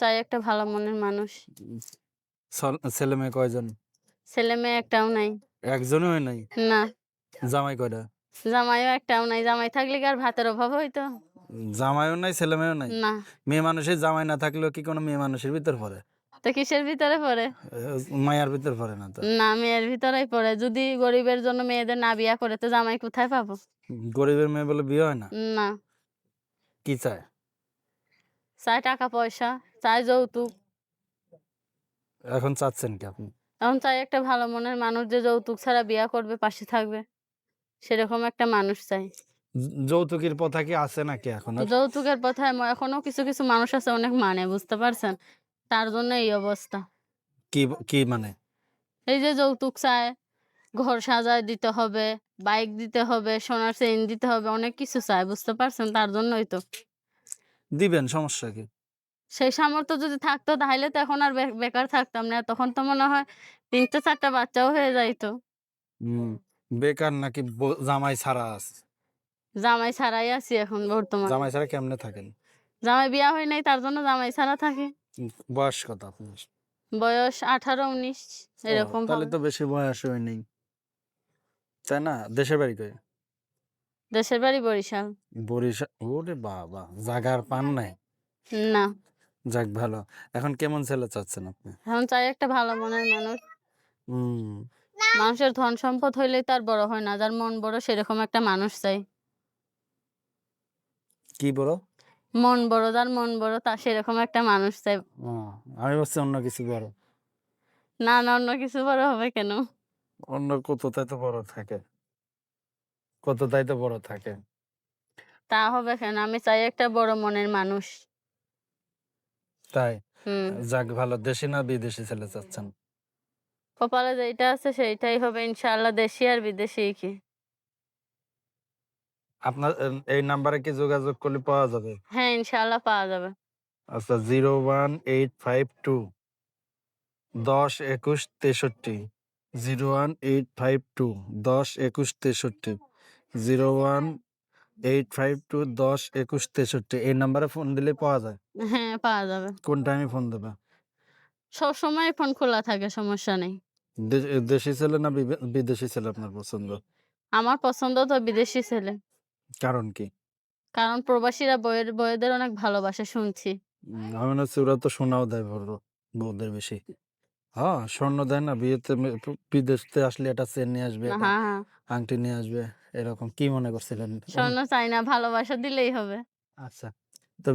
চাই একটা ভালো মনের মানুষ। ছেলে মেয়ে কয়জন? ছেলে মেয়ে একটাও নাই। একজনও হয় নাই? না। জামাই কয়টা? জামাইও একটাও নাই। জামাই থাকলে কি আর ভাতের অভাব হইতো? জামাইও নাই ছেলে মেয়েও নাই? না। মেয়ে মানুষের জামাই না থাকলেও কি কোনো মেয়ে মানুষের ভিতর পড়ে? তো কিসের ভিতরে পড়ে? মায়ার ভিতর পড়ে না তো? না মেয়ের ভিতরেই পড়ে। যদি গরিবের জন্য মেয়েদের না বিয়া করে তো জামাই কোথায় পাবো? গরিবের মেয়ে বলে বিয়ে হয় না? না। কি চায়? চায় টাকা পয়সা চাই যৌতুক। এখন চাচ্ছেন কি আপনি? এখন চাই একটা ভালো মনের মানুষ যে যৌতুক ছাড়া বিয়া করবে পাশে থাকবে। সেরকম একটা মানুষ চাই। যৌতুকের প্রথা কি আছে নাকি এখন যৌতুকের এখনও কিছু কিছু মানুষ আছে অনেক মানে বুঝতে পারছেন? তার জন্য এই অবস্থা। কি কি মানে? এই যে যৌতুক চায় ঘর সাজায় দিতে হবে বাইক দিতে হবে সোনার চেইন দিতে হবে অনেক কিছু চায় বুঝতে পারছেন? তার জন্যই তো। দিবেন সমস্যা কি? সেই সামর্থ্য যদি থাকতো তাহলে তো এখন আর বেকার থাকতাম না। তখন তো মনে হয় তিনটা চারটা বাচ্চাও হয়ে যাইতো। বেকার নাকি জামাই ছাড়া আছে জামাই ছাড়াই আছি এখন বর্তমান। জামাই ছাড়া কেমনে থাকেন? জামাই বিয়া হয় নাই তার জন্য জামাই ছাড়া থাকি। বয়স কত আপনার? বয়স আঠারো উনিশ এরকম তাহলে তো বেশি বয়স হয় নাই। তাই না? দেশের বাড়ি কই? দেশের বাড়ি বরিশাল। বরিশাল ওরে বাবা জাগার পান নাই? না। যাক ভালো। এখন কেমন ছেলে চাচ্ছেন আপনি? এখন চাই একটা ভালো মনের মানুষ। হুম। মানুষের ধন সম্পদ হইলেই তার বড় হয় না যার মন বড় সেরকম একটা মানুষ চাই। কি বড়? মন বড় যার মন বড় তার সেরকম একটা মানুষ চাই। আমি ভাবছি অন্য কিছু বড়। না না অন্য কিছু বড় হবে কেন? অন্য কতটাই তো বড় থাকে। কতটাই তো বড় থাকে। তা হবে কেন? আমি চাই একটা বড় মনের মানুষ। তাই? যাক ভালো দেশি না বিদেশি ছেলে চাচ্ছেন? কপালে যেটা আছে সেইটাই হবে ইনশাআল্লাহ দেশি আর বিদেশি কি। আপনার এই নাম্বারে কি যোগাযোগ করলে পাওয়া যাবে? হ্যাঁ ইনশাআল্লাহ পাওয়া যাবে। আচ্ছা zero one eight five two দশ একুশ তেষট্টি। Zero one eight five two দশ একুশ তেষট্টি। Zero one eight five two দশ একুশ তেষট্টি এই নাম্বারে ফোন দিলে পাওয়া যায়। হ্যাঁ পাওয়া যাবে। কোন টাইমে ফোন দেবে? সব সময় ফোন খোলা থাকে সমস্যা নেই। দেশি ছেলে না বিদেশি ছেলে আপনার পছন্দ? আমার পছন্দ তো বিদেশি ছেলে। কারণ কি? কারণ প্রবাসীরা বইয়ের বইয়েদের অনেক ভালোবাসে শুনছি। মনে ওরা তো সোনাও দেয় বড় বউদের বেশি। হ্যাঁ স্বর্ণ দেয় না বিয়েতে বিদেশতে আসলে এটা চেন নিয়ে আসবে হ্যাঁ হ্যাঁ। আংটি নিয়ে আসবে। এরকম কি মনে করছিলেন? স্বর্ণ চাই না ভালোবাসা দিলেই হবে। আচ্ছা তো